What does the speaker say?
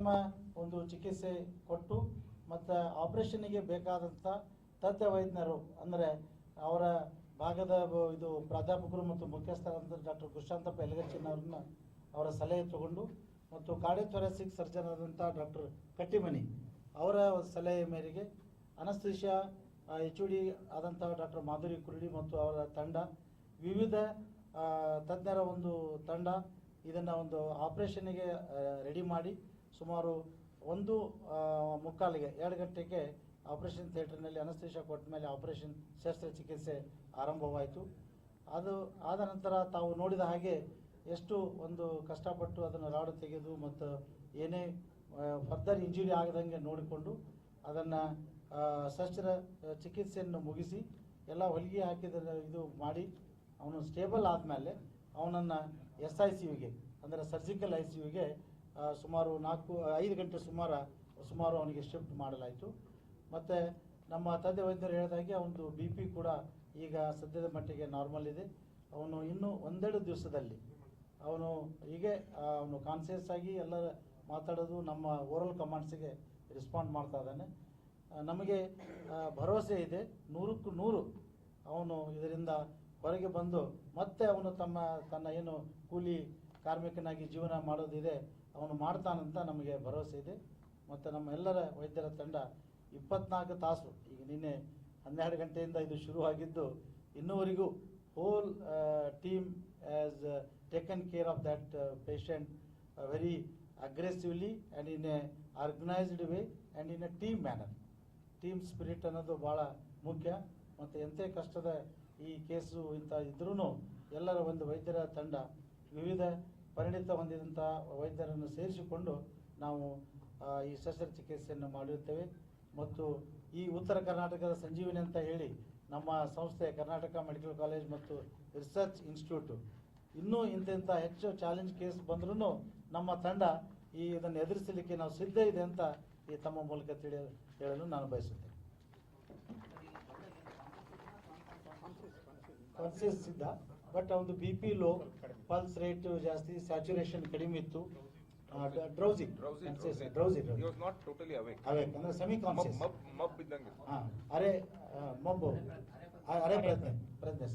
ಒಂದು ಚಿಕಿತ್ಸೆ ಕೊಟ್ಟು ಮತ್ತು ಆಪ್ರೇಷನ್ನಿಗೆ ಬೇಕಾದಂಥ ತಜ್ಞ ವೈದ್ಯರು ಅಂದರೆ ಅವರ ಭಾಗದ ಇದು ಪ್ರಾಧ್ಯಾಪಕರು ಮತ್ತು ಮುಖ್ಯಸ್ಥರಾದಂಥ ಡಾಕ್ಟರ್ ಕೃಷಾಂತಪ್ಪ ಯಲಗಚ್ಚಿನವ್ರನ್ನ ಅವರ ಸಲಹೆ ತಗೊಂಡು ಮತ್ತು ಕಾರ್ಡಿಯೋಥೊರಾಸಿಕ್ ಸರ್ಜನ್ ಆದಂಥ ಡಾಕ್ಟರ್ ಕಟ್ಟಿಮನಿ ಅವರ ಸಲಹೆ ಮೇರೆಗೆ ಅನಸ್ತೇಷಿಯಾ ಎಚ್ ಡಿ ಆದಂಥ ಡಾಕ್ಟರ್ ಮಾಧುರಿ ಕುರುಡಿ ಮತ್ತು ಅವರ ತಂಡ ವಿವಿಧ ತಜ್ಞರ ಒಂದು ತಂಡ ಇದನ್ನು ಒಂದು ಆಪರೇಷನ್ಗೆ ರೆಡಿ ಮಾಡಿ ಸುಮಾರು ಒಂದು ಮುಕ್ಕಾಲಿಗೆ, ಎರಡು ಗಂಟೆಗೆ ಆಪರೇಷನ್ ಥಿಯೇಟರ್ನಲ್ಲಿ ಅನಸ್ತೇಷ ಕೊಟ್ಟ ಮೇಲೆ ಆಪರೇಷನ್ ಶಸ್ತ್ರಚಿಕಿತ್ಸೆ ಆರಂಭವಾಯಿತು. ಅದು ಆದ ನಂತರ ತಾವು ನೋಡಿದ ಹಾಗೆ ಎಷ್ಟು ಒಂದು ಕಷ್ಟಪಟ್ಟು ಅದನ್ನು ರಾಡು ತೆಗೆದು ಮತ್ತು ಏನೇ ಫರ್ದರ್ ಇಂಜುರಿ ಆಗದಂಗೆ ನೋಡಿಕೊಂಡು ಅದನ್ನು ಶಸ್ತ್ರ ಚಿಕಿತ್ಸೆಯನ್ನು ಮುಗಿಸಿ ಎಲ್ಲ ಹೊಲಿಗೆ ಹಾಕಿದ ಇದು ಮಾಡಿ ಅವನು ಸ್ಟೇಬಲ್ ಆದಮೇಲೆ ಅವನನ್ನು ಎಸ್ ಐ ಸಿ ಯುಗೆ ಅಂದರೆ ಸರ್ಜಿಕಲ್ ಐ ಸಿ ಯುಗೆ ಸುಮಾರು ನಾಲ್ಕು, ಐದು ಗಂಟೆ ಸುಮಾರು ಸುಮಾರು ಅವನಿಗೆ ಶಿಫ್ಟ್ ಮಾಡಲಾಯಿತು. ಮತ್ತು ನಮ್ಮ ತಂದೆ ವೈದ್ಯರು ಹೇಳಿದಾಗೆ ಅವನದು ಬಿ ಪಿ ಕೂಡ ಈಗ ಸದ್ಯದ ಮಟ್ಟಿಗೆ ನಾರ್ಮಲ್ ಇದೆ. ಅವನು ಇನ್ನೂ ಒಂದೆರಡು ದಿವಸದಲ್ಲಿ ಅವನು ಹೀಗೆ ಅವನು ಕಾನ್ಸಿಯಸ್ ಆಗಿ ಎಲ್ಲ ಮಾತಾಡೋದು ನಮ್ಮ ಓರಲ್ ಕಮಾಂಡ್ಸಿಗೆ ರೆಸ್ಪಾಂಡ್ ಮಾಡ್ತಾ ಇದ್ದಾನೆ. ನಮಗೆ ಭರವಸೆ ಇದೆ. ನೂರಕ್ಕೂ ನೂರು ಅವನು ಇದರಿಂದ ಹೊರಗೆ ಬಂದು ಮತ್ತೆ ಅವನು ತಮ್ಮ ತನ್ನ ಏನು ಕೂಲಿ ಕಾರ್ಮಿಕನಾಗಿ ಜೀವನ ಮಾಡೋದಿದೆ, ಅವನು ಮಾಡ್ತಾನಂತ ನಮಗೆ ಭರವಸೆ ಇದೆ. ಮತ್ತು ನಮ್ಮ ಎಲ್ಲರ ವೈದ್ಯರ ತಂಡ ಇಪ್ಪತ್ನಾಲ್ಕು ತಾಸು, ಈಗ ನಿನ್ನೆ ಹನ್ನೆರಡು ಗಂಟೆಯಿಂದ ಇದು ಶುರುವಾಗಿದ್ದು, ಇನ್ನೂವರೆಗೂ whole team has taken care of that patient very aggressively and in a organised way and in a team manner team spirit ಅನ್ನೋದು ಭಾಳ ಮುಖ್ಯ. ಮತ್ತು ಎಂಥ ಕಷ್ಟದ ಈ ಕೇಸು ಇಂಥ ಇದ್ರೂ ಎಲ್ಲರ ಒಂದು ವೈದ್ಯರ ತಂಡ ವಿವಿಧ ಪರಿಣಿತ ಹೊಂದಿದಂಥ ವೈದ್ಯರನ್ನು ಸೇರಿಸಿಕೊಂಡು ನಾವು ಈ ಶಸ್ತ್ರಚಿಕಿತ್ಸೆಯನ್ನು ಮಾಡಿರುತ್ತೇವೆ. ಮತ್ತು ಈ ಉತ್ತರ ಕರ್ನಾಟಕದ ಸಂಜೀವಿನಿ ಅಂತ ಹೇಳಿ ನಮ್ಮ ಸಂಸ್ಥೆ ಕರ್ನಾಟಕ ಮೆಡಿಕಲ್ ಕಾಲೇಜ್ ಮತ್ತು ರಿಸರ್ಚ್ ಇನ್ಸ್ಟಿಟ್ಯೂಟು. ಇನ್ನೂ ಇಂತಿಂಥ ಹೆಚ್ಚು ಚಾಲೆಂಜ್ ಕೇಸ್ ಬಂದ್ರೂ ನಮ್ಮ ತಂಡ ಈ ಇದನ್ನು ಎದುರಿಸಲಿಕ್ಕೆ ನಾವು ಸಿದ್ಧ ಇದೆ ಅಂತ ಈ ತಮ್ಮ ಮೂಲಕ ತಿಳಿ ಹೇಳಲು ನಾನು ಬಯಸುತ್ತೇನೆ. ಸಿದ್ಧ. ಬಟ್ ಅವನು B P low pulse rate ಜಾಸ್ತಿ ಸ್ಯಾಚುರೇಷನ್ ಕಡಿಮೆ ಇತ್ತು. Drowsy drowsy totally awake awake ಅಂದ್ರೆ ಸೆಮಿ ಕಾನ್ಶಿಯಸ್ ಮಬ್ ಇದ್ದಂಗೆ ಹಾಂ ಅರೆ ಮಬ್ಬು ಅರೆ ಪ್ರಜ್ಞೆ ಪ್ರಜ್ಞೆ